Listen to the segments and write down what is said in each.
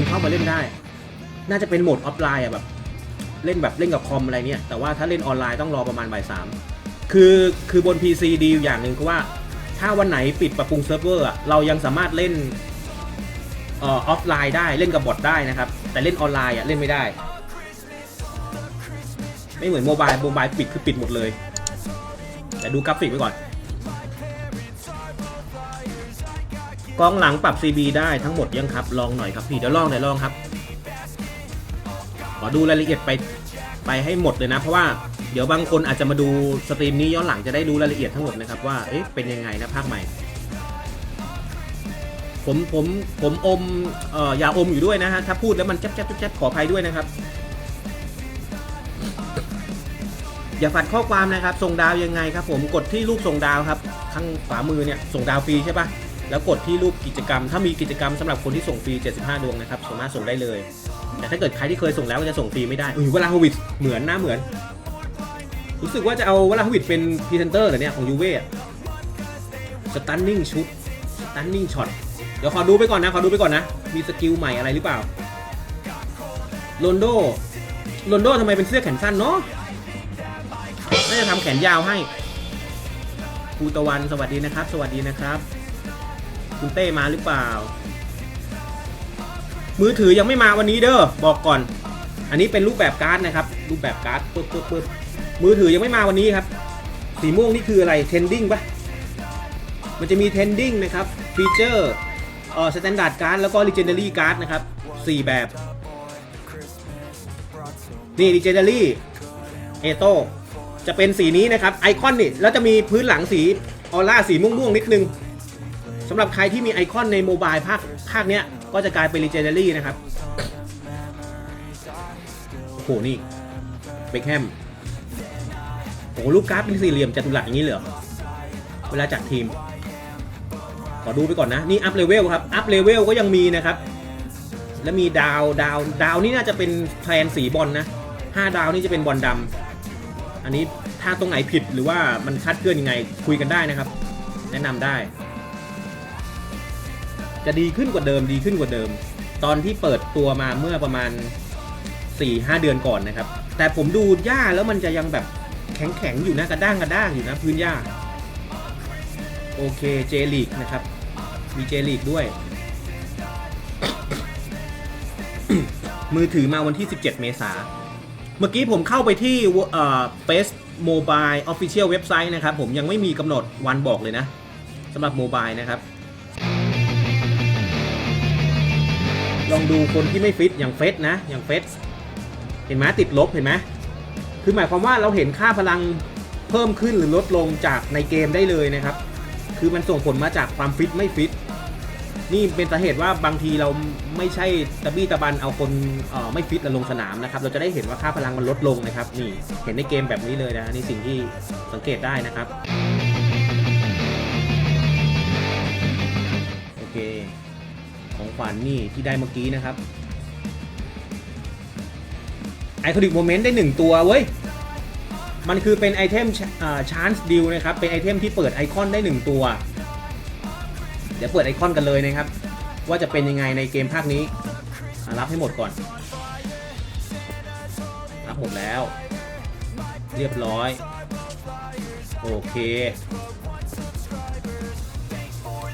มเข้ามาเล่นได้ น่าจะเป็นโหมดออฟไลน์อะแบบ เล่นแบบเล่นกับคอมอะไรเนี่ย แต่ว่าถ้าเล่นออนไลน์ต้องรอประมาณบ่ายสามคือคือบน PC ดีอยู่อย่างหนึ่งคือว่า ถ้าวันไหนปิดปรับปรุงเซิร์ฟเวอร์อะเรายังสามารถเล่นเอ่อออฟไลน์ได้เล่นกับบอทได้นะครับ แต่เล่นออนไลน์อะเล่นไม่ได้ ไม่เหมือนโมบายโมบายปิดคือปิดหมดเลย แต่ดูกราฟิกไว้ก่อน กล้องหลังปรับ CB ได้ทั้งหมดยังครับ ลองหน่อยครับพี่เดี๋ยวลองเดี๋ยวลองครับ ขอดูรายละเอียดไปไปให้หมดเลยนะ เพราะว่าเดี๋ยวบางคนอาจจะมาดูสตรีมนี้ย้อนหลังจะได้รู้รายละเอียดทั้งหมดนะครับว่าเอ๊ะเป็นยังไงนะภาคใหม่ ผมผมผมอมเอ่อยาอมอยู่ด้วยนะฮะถ้าพูดแล้วมันแจ๊บแจ๊บแจ๊บแจ๊บขออภัยด้วยนะครับ อย่าฝัดข้อความนะครับส่งดาวยังไงครับ ผมกดที่รูปส่งดาวครับ ข้างขวามือเนี่ยส่งดาวฟรีใช่ปะ แล้วกดที่รูปกิจกรรม ถ้ามีกิจกรรมสำหรับคนที่ส่งฟรี 75 ดวงนะครับสามารถส่งได้เลย แต่ถ้าเกิดใครที่เคยส่งแล้วจะส่งฟรีไม่ได้เวลาฮวิดเหมือนหน้าเหมือน รู้สึกว่าจะเอาเวลาฮวิดเป็นพรีเซนเตอร์เหรอเนี่ยของยูเว่สตันนิ่งชุดสตันนิ่งช็อตเดี๋ยวขอดูไปก่อนนะขอดูไปก่อนนะ มีสกิลใหม่อะไรหรือเปล่าโรนโดโรนโดทำไมเป็นเสื้อแขนสั้นเนาะน่าจะทำแขนยาวให้ครูตะวันสวัสดีนะครับ สวัสดีนะครับ คุณเต้มาหรือเปล่า มือถือยังไม่มาวันนี้เด้อบอกก่อน อันนี้เป็นรูปแบบการ์ดนะครับ รูปแบบการ์ดปึ๊บปึ๊บปึ๊บมือถือยังไม่มาวันนี้ครับ สีม่วงนี่คืออะไรเทนดิ้งปะมันจะมีเทนดิ้งนะครับฟีเจอร์เอ่อสแตนดาร์ดการ์ดแล้วก็ legendary การ์ดนะครับสี่แบบ นี่ legendary เอโตจะเป็นสีนี้นะครับ ไอคอนนี่แล้วจะมีพื้นหลังสีออร่าสีม่วงๆนิดนึง สำหรับใครที่มีไอคอนในโมบายภาคภาคเนี้ยก็จะกลายเป็น Legendary นะครับ โอ้โห นี่เบคแฮมโอ้โหลูกกราฟเป็นสี่เหลี่ยมจัตุรัสอย่างนี้เหรอ เวลาจัดทีม ขอดูไปก่อนนะ นี่อัพเลเวลครับ อัพเลเวลก็ยังมีนะครับ แล้วมีดาวดาวดาวนี่น่าจะเป็นแทนสีบอลนะห้าดาวนี่จะเป็นบอลดำอันนี้ถ้าตรงไหนผิดหรือว่ามันคลาดเคลื่อนยังไงคุยกันได้นะครับ แนะนำได้ จะดีขึ้นกว่าเดิมดีขึ้นกว่าเดิม ตอนที่เปิดตัวมาเมื่อประมาณ 4-5 เดือนก่อนนะครับ แต่ผมดูหญ้าแล้วมันจะยังแบบแข็งๆอยู่นะกระด้างกระด้างอยู่นะพื้นหญ้า โอเคเจลีกนะครับ มีเจลีกด้วย มือถือมาวันที่ 17 เมษาเมื่อกี้ผมเข้าไปที่เอ่อ Face Mobile Official เว็บไซต์นะครับ ผมยังไม่มีกำหนดวันบอกเลยนะสำหรับโมบายนะครับ ลองดูคนที่ไม่ฟิตอย่างเฟสนะ อย่างเฟสเห็นไหมติดลบเห็นไหมคือหมายความว่าเราเห็นค่าพลังเพิ่มขึ้นหรือลดลงจากในเกมได้เลยนะครับ คือมันส่งผลมาจากความฟิตไม่ฟิต นี่เป็นสาเหตุว่าบางทีเราไม่ใช่ตะบี้ตะบันเอาคนไม่ฟิตลงสนามนะครับ เราจะได้เห็นว่าค่าพลังมันลดลงนะครับ นี่เห็นในเกมแบบนี้เลยนะนี่สิ่งที่สังเกตได้นะครับ ขวัญนี่ที่ได้เมื่อกี้นะครับไอคอนิกโมเมนต์ได้หนึ่งตัวเว้ย มันคือเป็นไอเทมชาร์ c ดิวนะครับ เป็นไอเทมที่เปิดไอคอนได้หนึ่งตัว เดี๋ยวเปิดไอคอนกันเลยนะครับ ว่าจะเป็นยังไงในเกมภาคนี้ รับให้หมดก่อน รับหมดแล้ว เรียบร้อย โอเค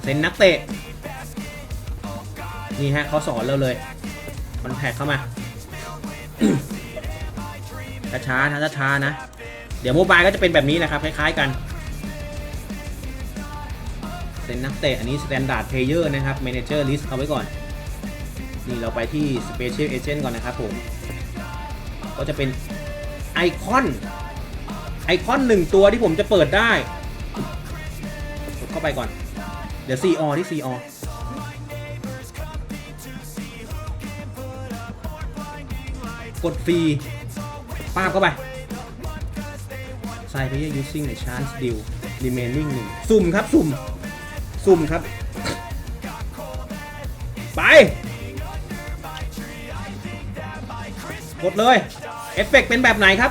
เซ็นนักเตะ นี่ฮะเขาสอนเราเลย มันแท็กเข้ามาช้าๆนะช้าๆนะ เดี๋ยวโมบายก็จะเป็นแบบนี้นะครับ คล้ายๆกันเซ็นนักเตะอันนี้ Standard Player นะครับ Manager List เอาไว้ก่อน นี่เราไปที่ Special Agent ก่อนนะครับผม ก็จะเป็นไอคอน ไอคอนหนึ่งตัวที่ผมจะเปิดได้ กดเข้าไปก่อน เดี๋ยว CR ที่ CR กดฟรีป้าบเข้าไป Sign player using the chance deal remaining หนึ่งสุ่มครับสุ่ม สุ่มครับ ไป กดเลย เอฟเฟกต์เป็นแบบไหนครับ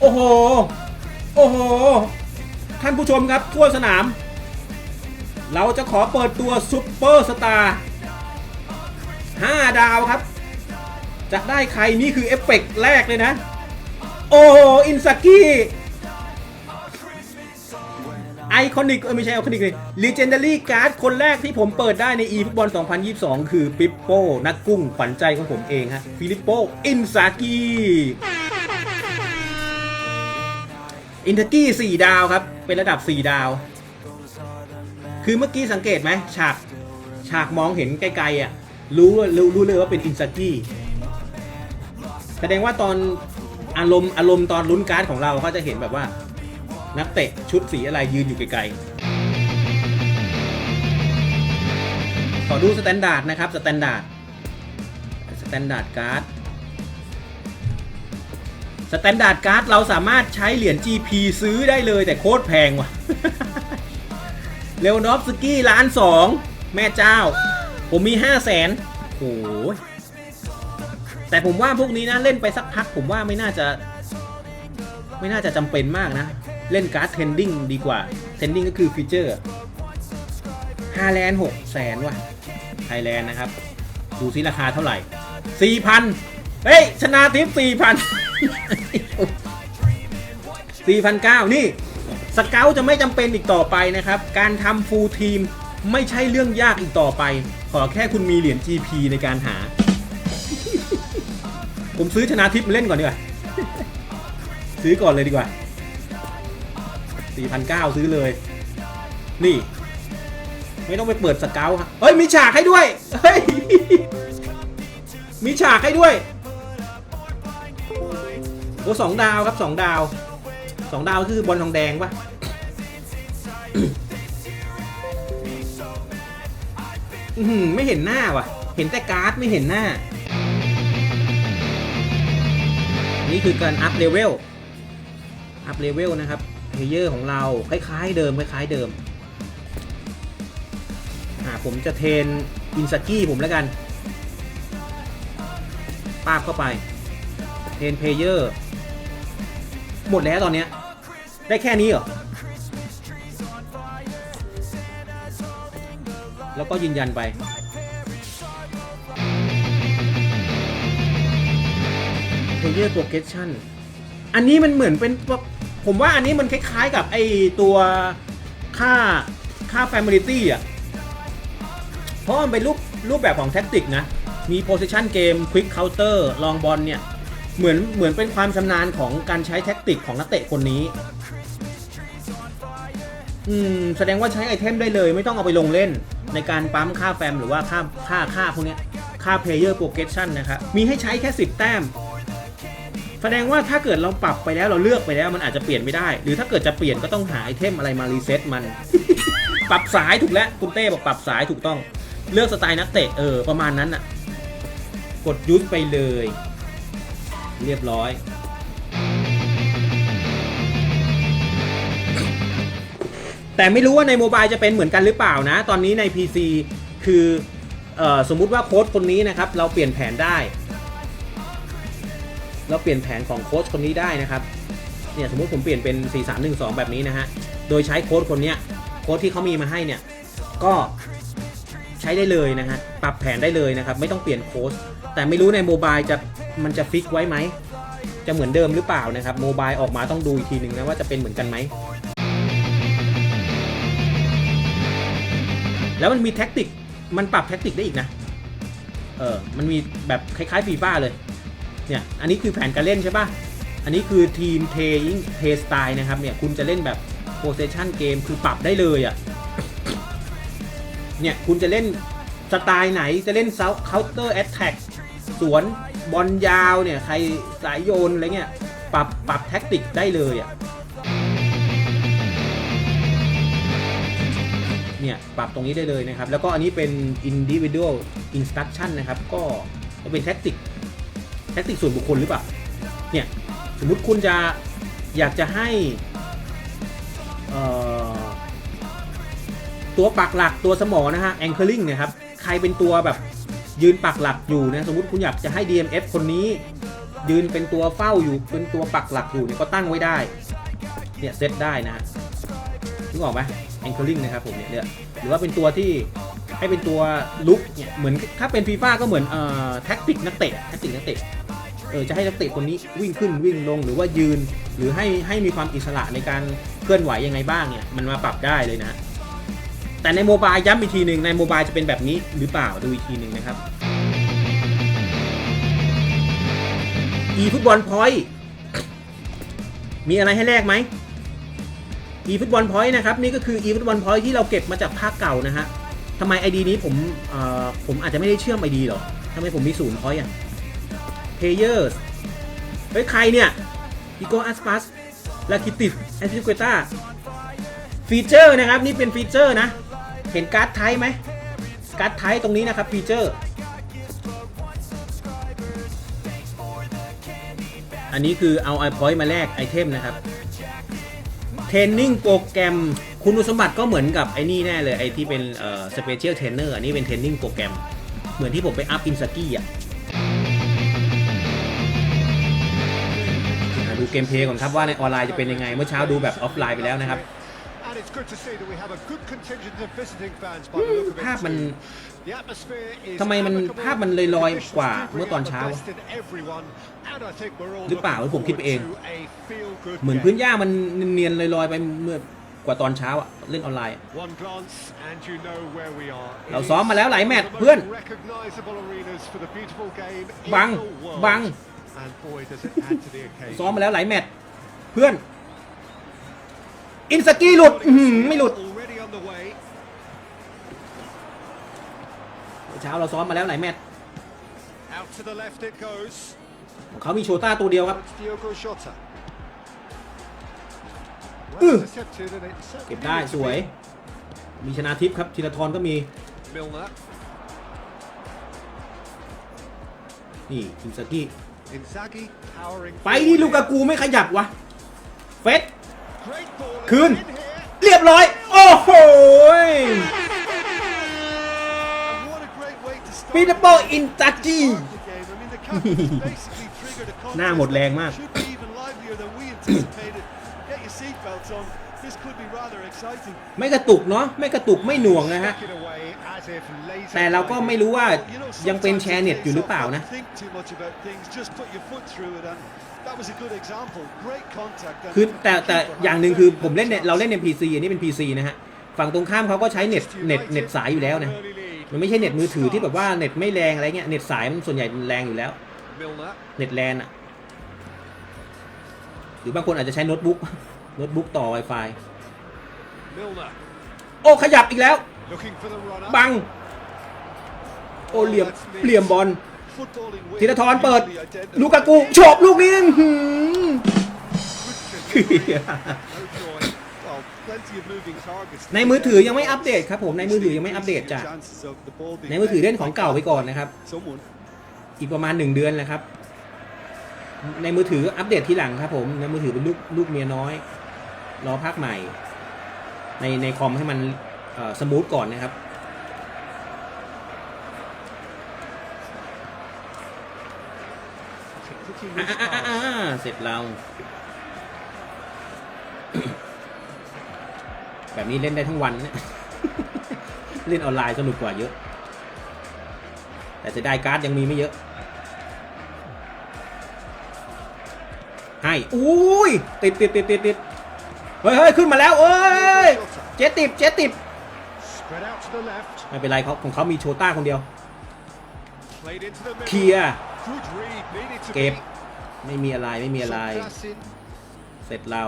โอ้โห โอ้โห ท่านผู้ชมครับ ทั่วสนาม เราจะขอเปิดตัวซุปเปอร์สตาร์5ดาวครับ จะได้ใครนี่คือเอฟเฟกต์แรกเลยนะ โอ้อินซากิไอคอนิกเออไม่ใช่ไอคอนิกเลย Legendary Card คนแรกที่ผมเปิดได้ใน e ฟุตบอล 2022 คือปิปโป้ นักกุ้งขวัญใจของผมเองฮะ ฟิลิปโป อินซากิอินทากี้4ดาวครับ เป็นระดับ 4 ดาว คือเมื่อกี้สังเกตไหมฉาก ฉากมองเห็นไกลๆอะ รู้รู้รู้เลยว่าเป็นอินซากิ แสดงว่าตอนอารมณ์อารมณ์ตอนลุ้นการ์ดของเราก็จะเห็นแบบว่า นักเตะชุดสีอะไรยืนอยู่ไกลๆ ขอดูสแตนดาร์ดนะครับสแตนดาร์ดสแตนดาร์ดการ์ดสแตนดาร์ดการ์ดเราสามารถใช้เหรียญ GP ซื้อได้เลยแต่โคตรแพงว่ะเลวนอฟสกี้ล้านสองแม่เจ้า ผมมีห้าแสนโอ้ แต่ผมว่าพวกนี้นะเล่นไปสักพัก ผมว่าไม่น่าจะ ไม่น่าจะจำเป็นมากนะ เล่นการ์ดเทนดิ้งดีกว่าเทนดิ้งก็คือฟีเจอร์ฮาแลนด์หกแสนว่ะไทยแลนด์นะครับ ดูซิราคาเท่าไหร่สี่พันเฮ้ย ชนะทิปสี่พันสี่พันเก้านี่สเกลจะไม่จำเป็นอีกต่อไปนะครับ การทำฟูลทีมไม่ใช่เรื่องยากอีกต่อไป ขอแค่คุณมีเหรียญ GP ในการหา ผมซื้อชนะทิปมาเล่นก่อนดีกว่า ซื้อก่อนเลยดีกว่า 4,900 ซื้อเลย นี่ ไม่ต้องไปเปิดสเกลครับเฮ้ย มีฉากให้ด้วย เฮ้ย มีฉากให้ด้วย โอ้สองดาวครับสองดาวสองดาวคือบอลทองแดงปะอื้อหือไม่เห็นหน้าว่ะ เห็นแต่การ์ดไม่เห็นหน้า นี่คือการอัพเลเวล อัพเลเวลนะครับเพลเยอร์ของเราคล้ายๆเดิมคล้ายๆเดิมอ่าผมจะเทนอินซากิผมแล้วกันปาบเข้าไป เทนเพลเยอร์ หมดแล้วตอนเนี้ย ได้แค่นี้เหรอ แล้วก็ยืนยันไป Player Progression อันนี้มันเหมือนเป็นผมว่าอันนี้มันคล้ายๆกับไอตัวค่าค่า Family อะ เพราะมันเป็นรูปรูปแบบของแท็กติกนะ มี Position Game Quick Counter ลองบอลเนี่ย เหมือนเหมือนเป็นความชำนาญของการใช้แท็กติกของนักเตะคนนี้ อืม แสดงว่าใช้ไอเทมได้เลย ไม่ต้องเอาไปลงเล่น ในการปั๊มค่าแฟมหรือว่าค่าค่าค่าพวกนี้ค่า Player Progression นะครับ มีให้ใช้แค่ 10 แต้ม แสดงว่าถ้าเกิดเราปรับไปแล้วเราเลือกไปแล้วมันอาจจะเปลี่ยนไม่ได้ หรือถ้าเกิดจะเปลี่ยนก็ต้องหาไอเทมอะไรมารีเซ็ตมัน ปรับสายถูกแล้วคุณเต้บอกปรับสายถูกต้อง เลือกสไตล์นักเตะเออประมาณนั้นอะกดยุดไปเลย เรียบร้อย แต่ไม่รู้ว่าในโมบายจะเป็นเหมือนกันหรือเปล่านะ ตอนนี้ใน PC คือออสมมุติว่าโค้ดคนนี้นะครับ เราเปลี่ยนแผนได้ เราเปลี่ยนแผนของโค้ชคนนี้ได้นะครับเนี่ยสมมติผมเปลี่ยนเป็น 4312 แบบนี้นะฮะ โดยใช้โค้ดคนเนี้ยโค้ดที่เขามีมาให้เนี่ย ก็ใช้ได้เลยนะฮะ ปรับแผนได้เลยนะครับ ไม่ต้องเปลี่ยนโค้ชแต่ไม่รู้ในโมบายจะมันจะฟิกไว้ไหม จะเหมือนเดิมหรือเปล่านะครับโมบายออกมาต้องดูอีกทีหนึ่งนะว่าจะเป็นเหมือนกันไหม แล้วมันมีแท็กติก มันปรับแท็กติกได้อีกนะ เออ มันมีแบบคล้ายๆฟีฟ่าเลย เนี่ย อันนี้คือแผนการเล่นใช่ปะอันนี้คือทีมเทยิงเทสไตล์นะครับ เนี่ย คุณจะเล่นแบบโ o เซชันเกมคือปรับได้เลยอะ่ะ เนี่ย คุณจะเล่นสไตล์ไหน จะเล่นเซาเคาน์เตอร์แอตแทกสวนบอลยาวเนี่ย ใครสายโยนอะไรเงี้ย ปรับปรับแท็กติกได้เลยอะ่ะ เนี่ย ปรับตรงนี้ได้เลยนะครับ แล้วก็อันนี้เป็น individual instruction นะครับ ก็เป็นแท็กติก แท็กติกส่วนบุคคลหรือเปล่า เนี่ย สมมุติคุณจะอยากจะให้ตัวปักหลักตัวสมอนะฮะ anchoring เนี่ยครับ ใครเป็นตัวแบบยืนปักหลักอยู่นะ สมมติคุณอยากจะให้ DMF คนนี้ ยืนเป็นตัวเฝ้าอยู่ เป็นตัวปักหลักอยู่เนี่ยก็ตั้งไว้ได้ เนี่ยเซตได้นะฮะนึกออกไหม anchoring นะครับผมเนี่ยเนี่ยหรือว่าเป็นตัวที่ให้เป็นตัวลุกเนี่ยเหมือนถ้าเป็นฟีฟ่าก็เหมือนเอ่อแท็กติกนักเตะแท็กติกนักเตะ ออจะให้นักเตะคนนี้วิ่งขึ้นวิ่งลงหรือว่ายืน หรือให้ให้มีความอิสระในการเคลื่อนไหวยังไงบ้างเนี่ยมันมาปรับได้เลยนะ แต่ในโมบายย้ำอีกทีหนึ่งในโมบายจะเป็นแบบนี้หรือเปล่าดูอีกทีหนึ่งนะครับ e ฟุตบอลพอยต์มีอะไรให้แลกไหม e ฟุตบอลพอยต์นะครับนี่ก็คือ e ฟุตบอลพอยต์ที่เราเก็บมาจากภาคเก่านะฮะทำไม ID นี้ผมเอ่อผมอาจจะไม่ได้เชื่อม ID หรอทำไมผมมีศูนย์พอยต์อะ Players เฮ้ย ใครเนี่ยอีโกอัสปัสลาคิติสแอนติเกต้าฟีเจอร์นะครับ นี่เป็นฟีเจอร์นะ เห็นการ์ดไทป์ไหมการ์ดไทป์ตรงนี้นะครับฟีเจอร์ อันนี้คือเอาไอพอยต์มาแลกไอเทมนะครับเทรนนิ่งโปรแกรมคุณสมบัติก็เหมือนกับไอ้นี่แน่เลย ไอ้ที่เป็นเอ่อสเปเชียลเทรนเนอร์อันนี้เป็นเทรนนิ่งโปรแกรมเหมือนที่ผมไปอัพอินสกี้อะ ดูเกมเพลย์ก่อนครับว่าในออนไลน์จะเป็นยังไง เมื่อเช้าดูแบบออฟไลน์ไปแล้วนะครับ And it's good to see that we have a good contingent of visiting fans by the look of it ภาพมัน too. The atmosphere is ทำไมมัน amicable, ภาพมันลอยๆกว่า conditions do เมื่อตอนเช้า bring out the best in everyone, and I think we're all หรือเปล่า looking ผมคิดไปเอง forward to a feel-good เหมือน game. พื้นหญ้ามันเนียนๆลอยๆไปเมื่อกว่าตอนเช้าอะเล่นออนไลน์ One glance and you know where we are. It เราซ้อมมาแล้วหลายแมตช์ is one of the เพื่อน most recognizable arenas for the beautiful game in บัง the world. บัง And boy, does it add to the occasion. ซ้อมมาแล้วหลายแมตช์เพื่อน อินสกี้หลุดอื้อหือไม่หลุด Already on the way. เช้าเราซ้อมมาแล้วหลายแมตช์ Out to the left it goes. ของเขามีโชต้าตัวเดียวครับ It's Diogo Jota. Ugh. Well intercepted and it certainly เก็บได้ needed to สวย be. มีชนะทิพย์ครับธีรทรก็มี Milner. นี่อินสกี้ Inzaghi powering ไปที่ลูกากูไม่ขยับวะ เฟส Great ball Kühn. in here. เรียบร้อย โอ้โห And what a great way to start ปีเตอร์โปอินจักี้ the game. I mean the captain basically triggered a contest หน้าหมดแรงมาก that should be even livelier than we anticipated. Get your seatbelts on. This could be rather exciting. ไม่กระตุกเนาะไม่กระตุกไม่หน่วงนะฮะ Stuck it away as if laser แต่เราก็ไม่รู้ว่า You know, ยังเป็น sometimes แชร์เน็ต it's อยู่หรือเปล่า not นะ think too much about things, just put your foot through it and that was a good example. Great contact. and คือแต่แต่ keeper อย่างหนึ่งคือผมเล่นเนี่ยเราเล่นใน PC อันนี้เป็น PC นะฮะฝั่งตรงข้ามเขาก็ใช้เน็ตเน็ตเน็ตสายอยู่แล้วนะ Early lead. มันไม่ใช่เน็ตมือถือที่แบบว่าเน็ตไม่แรงอะไรเงี้ยเน็ตสายมันส่วนใหญ่แรงอยู่แล้ว Milner. เน็ตแลนอะหรือบางคนอาจจะใช้โน้ตบุ๊กโน้ตบุ๊กต่อ Wi-Fi Milner. โอ้ขยับอีกแล้ว Looking for the runner. บัง โอ้เหลี่ยมเหลี่ยมบอล Footballing with ธีรทรเปิด easily identified. ลูกากูโฉบลูกนี้อื้อหือ Good delivery. No joy. Well, plenty of moving targets. ในมือถือยังไม่อัปเดตครับผมในมือถือยังไม่อัปเดตจ้ะ Chances of the ball being ในมือถือเล่นของเก่าไปก่อนนะครับ Someone. อีกประมาณหนึ่งเดือนแหละครับ ในมือถืออัปเดตทีหลังครับผมในมือถือเป็นลูกลูกเมียน้อย รอภาคใหม่ ในในคอมให้มันเอ่อสมูทก่อนนะครับ Cooking อ่า this อ่าอ่า pass. อ่าเสร็จเราแบบนี้เล่นได้ทั้งวันนะเล่นออนไลน์สนุกกว่าเยอะ แต่เสียดายการ์ดยังมีไม่เยอะ ให้ อุ้ยติดติดติดติดติด เฮ้ยเฮ้ยขึ้นมาแล้วเอ้ยเจ๊ติบเจ๊ติบไม่เป็นไรเขาของเขามีโชต้าคนเดียวเคลียร์เก็บไม่มีอะไรไม่มีอะไร เสร็จเรา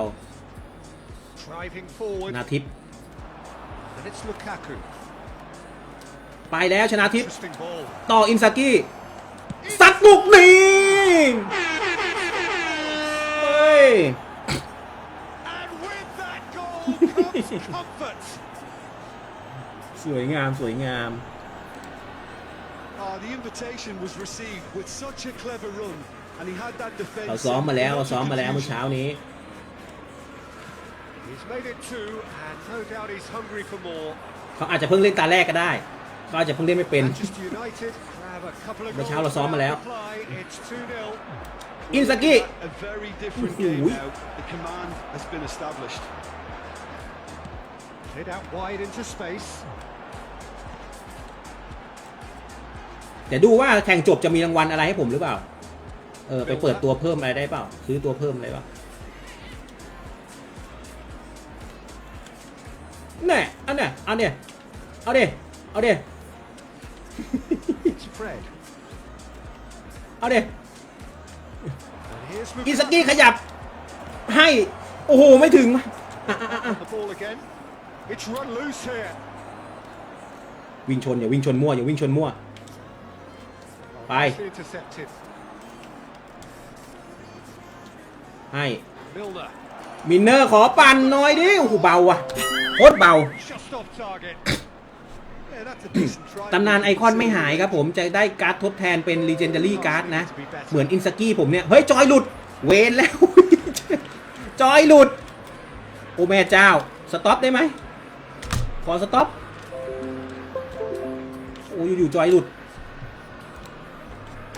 นาทิพย์ไปแล้วชนะทิพย์ต่ออินซากิสัดลูกนี้เฮ้ย สวยงามสวยงาม Ah, the invitation was received with such a clever run, and he had that defense. เราซ้อมมาแล้ว in เรา utter ซ้อมมาแล้วเมื่อ confusion. เช้านี้ He's made it two, and no doubt he's hungry for more. เขาอาจจะเพิ่งเล่นตาแรกก็ได้เขาอาจจะเพิ่งเล่นไม่เป็น Manchester United have a couple of เมื่อ goals เช้าเราซ้อมมาแล้ว without reply. It's 2-0. Inzaghi. A very different Ooh. game now. The command has been established. เดี๋ยวดูว่าแข่งจบจะมีรางวัลอะไรให้ผมหรือเปล่า เออไปเปิดตัวเพิ่มอะไรได้เปล่า ซื้อตัวเพิ่มอะไรเปล่าแน่อันเนี้ยอันเนี้ยเอาเดเอาเด It's Fred. เอาเด And here's อิส Mubarak กี้ขยับให้ โอ้โห ไม่ถึงอะอะอะ It's run loose here. วิ่งชนอย่าวิ่งชนมั่วอย่าวิ่งชนมั่ว Bye. Nicely intercepted. ให้ Milner. มินเนอร์ขอปั่นหน่อยดิโอ้โหเบาว่ะโคตรเบา Just off target. yeah, that's a decent try. ตำนานไอคอนไม่หายครับผมจะได้การ์ดทดแทนเป็น Legendary การ์ดนะ เหมือนอินสกี้ผมเนี่ย เฮ้ย จอยหลุด เวนแล้ว จอยหลุด โอ้แม่เจ้า สต็อปได้ไหม ขอสต็อปโอ้อยู่ๆจอยหลุด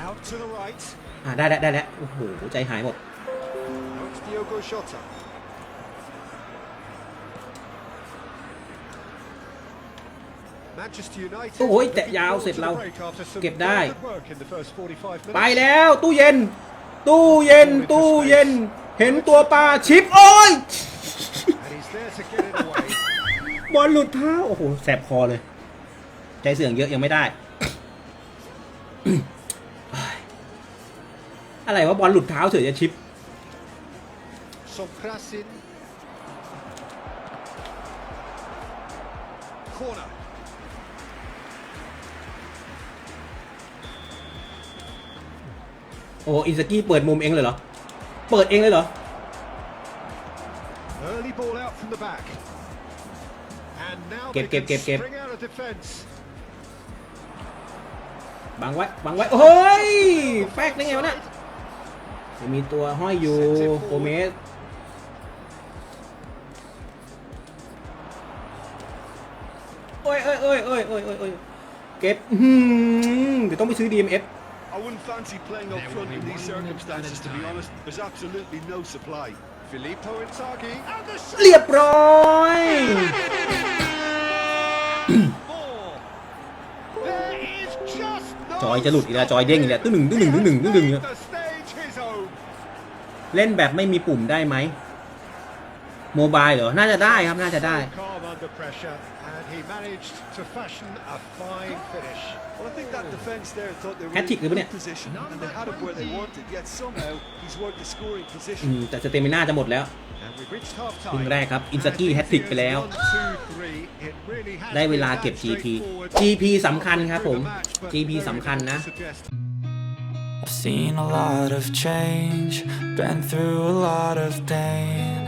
Out to the right. อ่าได้แล้วได้แล้วโอ้โหใจหายหมด Now it's Diogo Jota. Manchester United. โอ้ย looking แตะยาว forward เสร็จ to the เรา break after some เก็บได้ very good work in the first 45 minutes. ไปแล้วตู้เย็น ตู้เย็น ตู้เย็น เห็นตัวปลาชิป โอ้ย บอลหลุดเท้าโอ้โหแสบคอเลย ใจเสื่องเยอะยังไม่ได้ อะไรวะบอลหลุดเท้าเฉยจะชิป Somprasin. Corner. โอ้อินสกี้เปิดมุมเองเลยเหรอ เปิดเองเลยเหรอ Early ball out from the back. And now Kẹp, they kẹp, can kẹp, kẹp. spring out of defence. บังไว้บังไว้เฮ้ยแป๊กได้ไงวะเนี่ยยังมีตัวห้อยอยู่โกเมสโอ้ยเอ้ยเอ้ยเอ้ยเอ้ยเอ้ยเอ้ยเก็บอื้อหือเดี๋ยวต้องไปซื้อ DMF I wouldn't fancy playing up front in these circumstances, to be honest. There's absolutely no supply. Filippo Inzaghi. And the shot เรียบร้อย อยจะหลุดอีลาจอยเด้งอีกแล้วตึ้งหนึ่งตึ้งหนึ่งตึ้งหนึ่งตึ้งหนึ่งเล่นแบบไม่มีปุ่มได้ไหมโมบายเหรอ น่าจะได้ครับ น่าจะได้ Calm under pressure, and he managed to fashion a fine finish. Well, I think that defence there thought they were Hat-trick in หรือเปล่า good เนี่ย position, and they had him where they wanted. Yet somehow he's worked the scoring อื position. มแต่สเตมิน่าจะหมดแล้ว And we've reached half ครึ่ง time. แรกครับ อินสกี้แฮตทริกไปแล้ว ได้เวลาเก็บ GP GP สำคัญครับผม GP สำคัญนะ I've seen a lot of change, been through a lot of pain.